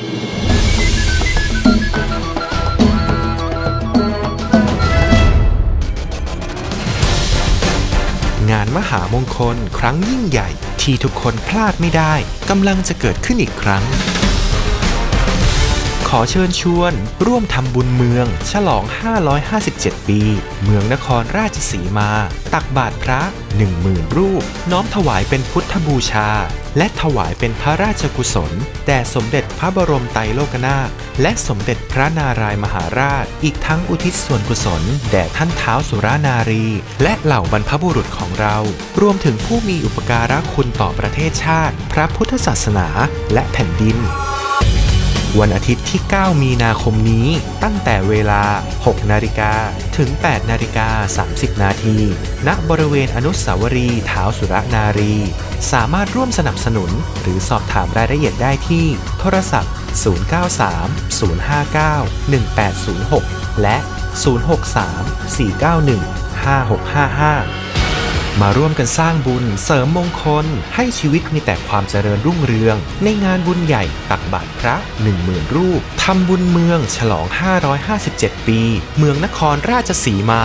งานมหามงคลครั้งยิ่งใหญ่ที่ทุกคนพลาดไม่ได้กำลังจะเกิดขึ้นอีกครั้ง ขอเชิญชวน ร่วมทำบุญเมือง ฉลอง 557 ปี เมืองนครราชสีมา ตักบาตรพระ 10,000 รูป น้อมถวายเป็นพุทธบูชา และถวายเป็นพระราชกุศล แด่สมเด็จพระบรมไตรโลกนาถและสมเด็จพระนารายมหาราช อีกทั้งอุทิศส่วนกุศล แด่ท่านเท้าสุรานารี และเหล่าบรรพบุรุษของเรา รวมถึงผู้มีอุปการะคุณต่อประเทศชาติ พระพุทธศาสนา และแผ่นดิน วันอาทิตย์ที่ 9 มีนาคมนี้ ตั้งแต่เวลา 6 นาฬิกา ถึง 8 นาฬิกา 30 นาที ณ บริเวณอนุสาวรีย์เท้าวสุรนารี สามารถร่วมสนับสนุน หรือสอบถามรายละเอียดได้ที่ โทรศัพท์ 093 059 1806 และ 063 491 5655 มาร่วมกันสร้างบุญเสริมมงคล ให้ชีวิตมีแต่ความเจริญรุ่งเรือง ในงานบุญใหญ่ตักบาตรพระ 10,000 รูปทำบุญเมืองฉลอง 557 ปี เมืองนครราชสีมา